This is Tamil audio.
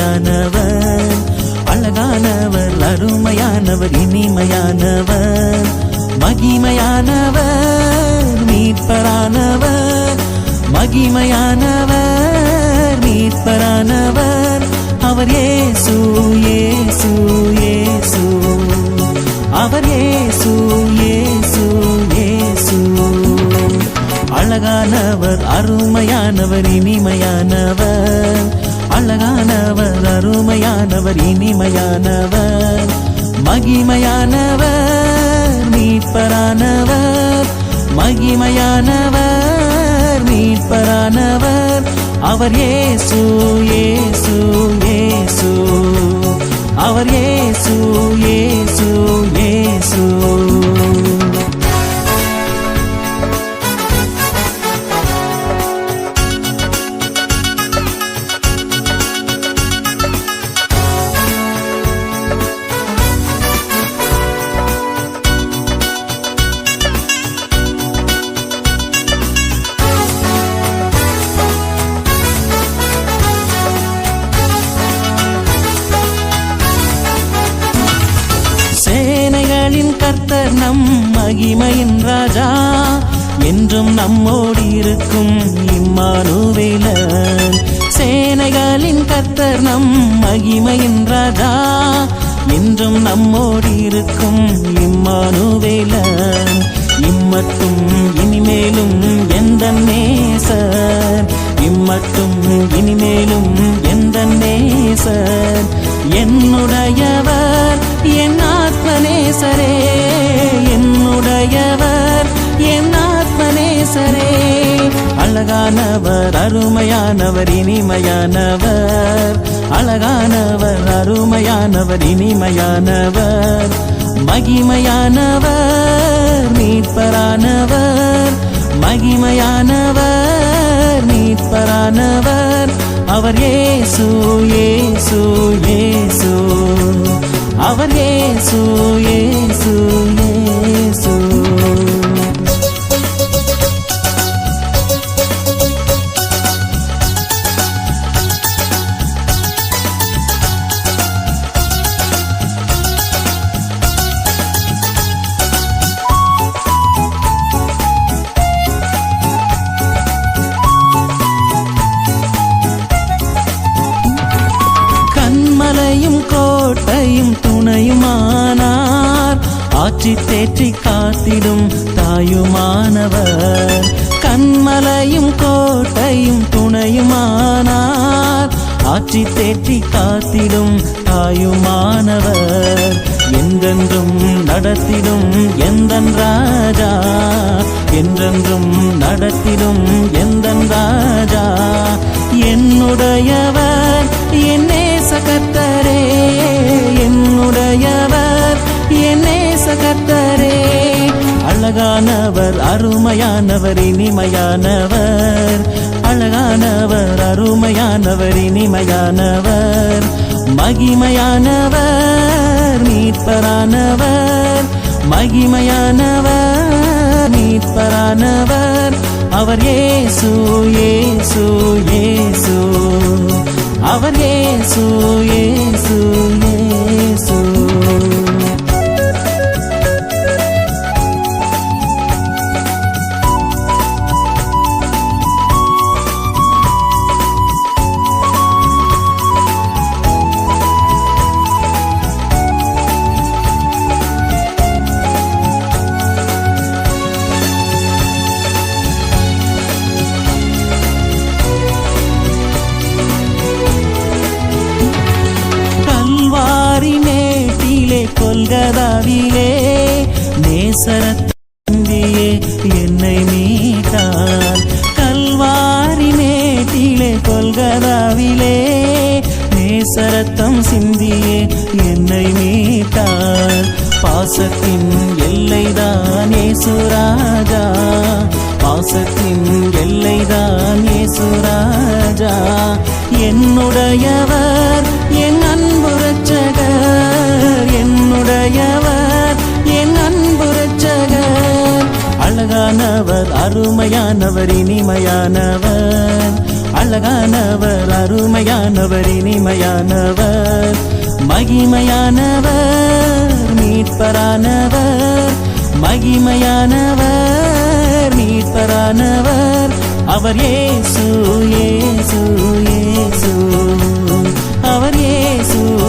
அருமையானவர் அழகானவர் அருமையானவர் இனிமையானவர் மகிமையானவர் மீட்பரானவர் மகிமையானவர் மீட்பரானவர். அவர் ஏசு ஏசு ஏசு. அவர் ஏசு ஏசு ஏசு. அழகானவர் அருமையானவர் இனிமையானவர். அழகானவர் அருமையானவர் இனிமையானவர் மகிமையானவர் மீட்பரானவர் மகிமையானவர் மீட்பரானவர். அவர் ஏசு ஏசு ஏசு அவர் ஏசு ஏ கர்த்தர் நம் மகிமையின் ராஜா. என்றும் நம்மோடு இருக்கும் இம்மானுவேலன். சேனைகளின் கர்த்தர் நம் மகிமையின் ராஜா. என்றும் நம்மோடு இருக்கும் இம்மானுவேலன். இம்மட்டும் இனிமேலும் எந்த நேசர் இம்மட்டும் இனிமேலும் எந்த நேசர் என்னுடையவர் என் ஆத்மநேசரே அழகானவர் அருமையானவர் இனிமையானவர். அழகானவர் அருமையானவர் இனிமையானவர். மகிமையானவர் மீட்பரானவர். மகிமையானவர் மீட்பரானவர். அவர் ஏசு ஏசு ஏசு. அவர் ஏசு ஏசு ஏ போற்றி தேற்றி காத்திடும் தாயுமானவர். கண்மலையும் கோட்டையும் துணையுமானார். ஆற்றி தேற்றி காத்திடும் தாயுமானவர். என்றென்றும் நடத்திடும் எந்தன் ராஜா? என்றென்றும் நடத்திடும் எந்தன் ராஜா? என்னுடையவர் என்னே சகத்தரே. என்னுடையவர் என்னே கர்த்தரே அழகானவர் அருமையானவர் இனிமையானவர். அழகானவர் அருமையானவர் இனிமையானவர். மகிமையானவர் மீட்பரானவர். மகிமையானவர் மீட்பரானவர். அவர் ஏசு ஏசு ஏசு. அவர் ஏசு இயேசு மேட்டிலே நேசரத்தந்தியே என்னை மீட்டார். கல்வாரி மேட்டிலே கொல்கதாவிலே நேசரத்தம் சிந்தியே என்னை மீட்டார். பாசத்தின் எல்லைதான் ஏசுராஜா பாசத்தின் எல்லைதான் ஏசுராஜா என்னுடையவர் அழகானவர் அருமையானவர் இனிமையானவர். அழகானவர் அருமையானவர் இனிமையானவர். மகிமையானவர் மீட்பரானவர். மகிமையானவர் மீட்பரானவர். அவர் ஏசு ஏசு ஏசு. அவர் ஏசு